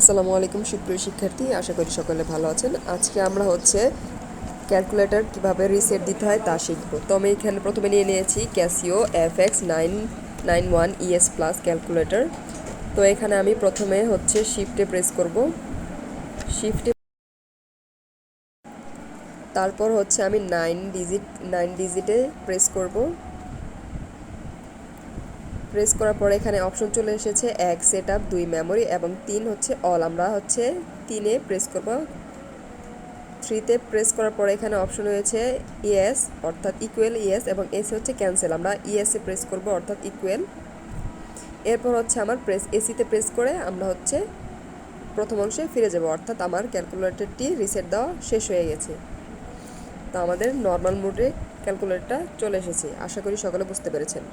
আসসালামু আলাইকুম, সুপ্রিয় শিক্ষার্থী, আশা করি সকলে ভালো আছেন। আজকে আমরা হচ্ছে ক্যালকুলেটর কীভাবে রিসেট দিতে হয় তা শিখব। তো আমি এখানে প্রথমে নিয়ে নিয়েছি Casio F X nine nine one ES plus calculator তো এখানে আমি প্রথমে হচ্ছে শিফটে প্রেস করব। শিফটে তারপর হচ্ছে আমি নাইন ডিজিট নাইন ডিজিটে প্রেস করব। প্রেস করার পরে এখানে অপশন চলে এসেছে এক সেট আপ দুই মেমোরি এবং তিন হচ্ছে অল আমরা হচ্ছে তিনে প্রেস করব। থ্রিতে প্রেস করার পরে এখানে অপশন হয়েছে ইএস অর্থাৎ ইকুয়েল ইএস এবং এস হচ্ছে ক্যান্সেল আমরা ইএসে প্রেস করব, অর্থাৎ ইকুয়েল এরপর হচ্ছে আমার প্রেস এসিতে প্রেস করে আমরা হচ্ছে প্রথম অংশে ফিরে যাব, অর্থাৎ আমার ক্যালকুলেটরটি রিসেট দেওয়া শেষ হয়ে গেছে। তো আমাদের নর্মাল মোডে ক্যালকুলেটরটা চলে এসেছে। আশা করি সকলে বুঝতে পেরেছেন।